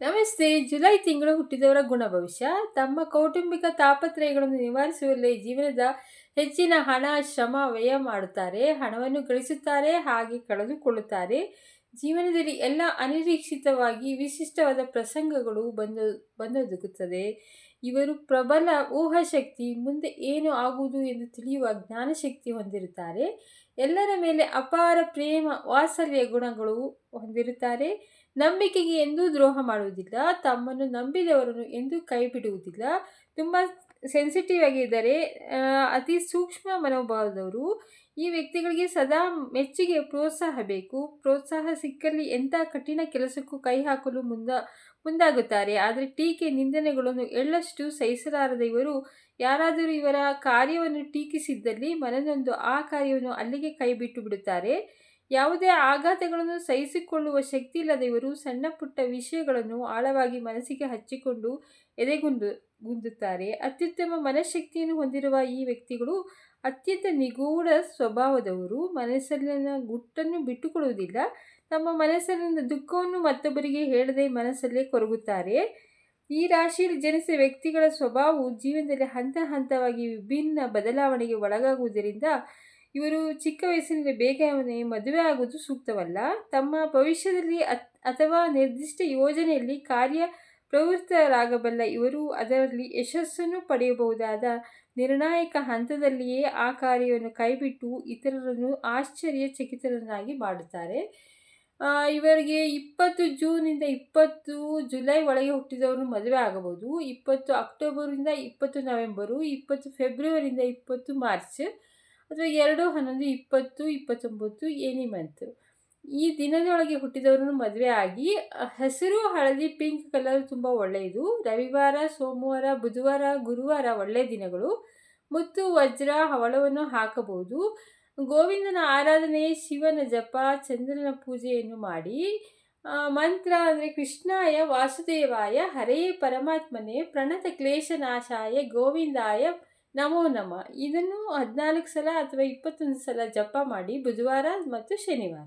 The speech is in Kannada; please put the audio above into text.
ನಮಸ್ತೆ. ಜುಲೈ ತಿಂಗಳು ಹುಟ್ಟಿದವರ ಗುಣ ಭವಿಷ್ಯ. ತಮ್ಮ ಕೌಟುಂಬಿಕ ತಾಪತ್ರಯಗಳನ್ನು ನಿವಾರಿಸುವಲ್ಲಿ ಜೀವನದ ಹೆಚ್ಚಿನ ಹಣ, ಶ್ರಮ, ವ್ಯಯ ಮಾಡುತ್ತಾರೆ, ಹಣವನ್ನು ಗಳಿಸುತ್ತಾರೆ, ಹಾಗೆ ಕಳೆದುಕೊಳ್ಳುತ್ತಾರೆ. ಜೀವನದಲ್ಲಿ ಎಲ್ಲ ಅನಿರೀಕ್ಷಿತವಾಗಿ ವಿಶಿಷ್ಟವಾದ ಪ್ರಸಂಗಗಳು ಬಂದು, ಬಂದೊದಗುತ್ತದೆ. ಇವರು ಪ್ರಬಲ ಊಹಾಶಕ್ತಿ ಮುಂದೆ ಏನು ಆಗುವುದು ಎಂದು ತಿಳಿಯುವ ಜ್ಞಾನಶಕ್ತಿ ಹೊಂದಿರುತ್ತಾರೆ. ಎಲ್ಲರ ಮೇಲೆ ಅಪಾರ ಪ್ರೇಮ, ವಾತ್ಸಲ್ಯ ಗುಣಗಳು ಹೊಂದಿರುತ್ತಾರೆ. ನಂಬಿಕೆಗೆ ಎಂದೂ ದ್ರೋಹ ಮಾಡುವುದಿಲ್ಲ. ತಮ್ಮನ್ನು ನಂಬಿದವರನ್ನು ಎಂದೂ ಕೈ ಬಿಡುವುದಿಲ್ಲ ತುಂಬ ಸೆನ್ಸಿಟಿವ್ ಆಗಿದ್ದಾರೆ ಅತಿ ಸೂಕ್ಷ್ಮ ಮನೋಭಾವದವರು ಈ ವ್ಯಕ್ತಿಗಳಿಗೆ ಸದಾ ಮೆಚ್ಚುಗೆ ಪ್ರೋತ್ಸಾಹ ಬೇಕು. ಪ್ರೋತ್ಸಾಹ ಸಿಕ್ಕಲ್ಲಿ ಎಂಥ ಕಠಿಣ ಕೆಲಸಕ್ಕೂ ಕೈ ಹಾಕಲು ಮುಂದ, ಮುಂದಾಗುತ್ತಾರೆ. ಆದರೆ ಟೀಕೆ ನಿಂದನೆಗಳನ್ನು ಎಳ್ಳಷ್ಟು ಸಹಿಸಲಾರದ ಇವರು ಯಾರಾದರೂ ಇವರ ಕಾರ್ಯವನ್ನು ಟೀಕಿಸಿದ್ದಲ್ಲಿ ಮನನೊಂದು ಆ ಕಾರ್ಯವನ್ನು ಅಲ್ಲಿಗೆ ಕೈ ಬಿಟ್ಟು ಬಿಡುತ್ತಾರೆ. ಯಾವುದೇ ಆಘಾತಗಳನ್ನು ಸಹಿಸಿಕೊಳ್ಳುವ ಶಕ್ತಿ ಇಲ್ಲದ ಇವರು ಸಣ್ಣ ಪುಟ್ಟ ವಿಷಯಗಳನ್ನು ಆಳವಾಗಿ ಮನಸ್ಸಿಗೆ ಹಚ್ಚಿಕೊಂಡು ಎದೆಗುಂದು, ಗುಂದುತ್ತಾರೆ. ಅತ್ಯುತ್ತಮ ಮನಃಶಕ್ತಿಯನ್ನು ಹೊಂದಿರುವ ಈ ವ್ಯಕ್ತಿಗಳು ಅತ್ಯಂತ ನಿಗೂಢ ಸ್ವಭಾವದವರು. ಮನಸ್ಸಲ್ಲಿನ ಗುಟ್ಟನ್ನು ಬಿಟ್ಟುಕೊಡುವುದಿಲ್ಲ. ತಮ್ಮ ಮನಸ್ಸಲ್ಲಿನ ದುಃಖವನ್ನು ಮತ್ತೊಬ್ಬರಿಗೆ ಹೇಳದೆ ಮನಸ್ಸಲ್ಲೇ ಕೊರಗುತ್ತಾರೆ. ಈ ರಾಶಿಯಲ್ಲಿ ಜನಿಸಿದ ವ್ಯಕ್ತಿಗಳ ಸ್ವಭಾವವು ಜೀವನದಲ್ಲಿ ಹಂತ ಹಂತವಾಗಿ ವಿಭಿನ್ನ ಬದಲಾವಣೆಗೆ ಒಳಗಾಗುವುದರಿಂದ ಇವರು ಚಿಕ್ಕ ವಯಸ್ಸಿನಲ್ಲಿ ಬೇಗನೆ ಮದುವೆ ಆಗುವುದು ಸೂಕ್ತವಲ್ಲ? ತಮ್ಮ ಭವಿಷ್ಯದಲ್ಲಿ ಅಥವಾ ನಿರ್ದಿಷ್ಟ ಯೋಜನೆಯಲ್ಲಿ ಕಾರ್ಯ ಪ್ರವೃತ್ತರಾಗಬಲ್ಲ ಇವರು ಅದರಲ್ಲಿ ಯಶಸ್ಸನ್ನು ಪಡೆಯಬಹುದಾದ ನಿರ್ಣಾಯಕ ಹಂತದಲ್ಲಿಯೇ ಆ ಕಾರ್ಯವನ್ನು ಕೈಬಿಟ್ಟು ಇತರರನ್ನು ಆಶ್ಚರ್ಯಚಕಿತರನ್ನಾಗಿ ಮಾಡುತ್ತಾರೆ. ಇವರಿಗೆ ಇಪ್ಪತ್ತು ಜೂನಿಂದ ಇಪ್ಪತ್ತು ಜುಲೈ ಒಳಗೆ ಹುಟ್ಟಿದವರು ಮದುವೆ ಆಗಬಹುದು. ಇಪ್ಪತ್ತು ಅಕ್ಟೋಬರಿಂದ ಇಪ್ಪತ್ತು ನವೆಂಬರು, ಇಪ್ಪತ್ತು ಫೆಬ್ರವರಿಯಿಂದ ಇಪ್ಪತ್ತು ಮಾರ್ಚ್. ಅಥವಾ ಎರಡು, ಹನ್ನೊಂದು, ಇಪ್ಪತ್ತು, ಇಪ್ಪತ್ತೊಂಬತ್ತು ಏನಿ ಮಂತ್. ಈ ದಿನದೊಳಗೆ ಹುಟ್ಟಿದವರನ್ನು ಮದುವೆ ಆಗಿ, ಹಸಿರು, ಹಳದಿ, ಪಿಂಕ್ ಕಲರ್ ತುಂಬ ಒಳ್ಳೆಯದು. ರವಿವಾರ, ಸೋಮವಾರ, ಬುಧವಾರ, ಗುರುವಾರ ಒಳ್ಳೆಯ ದಿನಗಳು. ಮುತ್ತು, ವಜ್ರ, ಹವಳವನ್ನು ಹಾಕಬಹುದು. ಗೋವಿಂದನ ಆರಾಧನೆ, ಶಿವನ ಜಪ, ಚಂದ್ರನ ಪೂಜೆಯನ್ನು ಮಾಡಿ. ಮಂತ್ರ ಅಂದರೆ ಕೃಷ್ಣಾಯ, ವಾಸುದೇವಾಯ, ಹರೇ ಪರಮಾತ್ಮನೇ ಪ್ರಣತ ಕ್ಲೇಶನಾಶಾಯ ಗೋವಿಂದಾಯ ನಮೋ ನಮ. ಇದನ್ನು ಹದಿನಾಲ್ಕು ಸಲ ಅಥವಾ ಇಪ್ಪತ್ತೊಂದು ಸಲ ಜಪ ಮಾಡಿ ಬುಧವಾರ ಮತ್ತು ಶನಿವಾರ.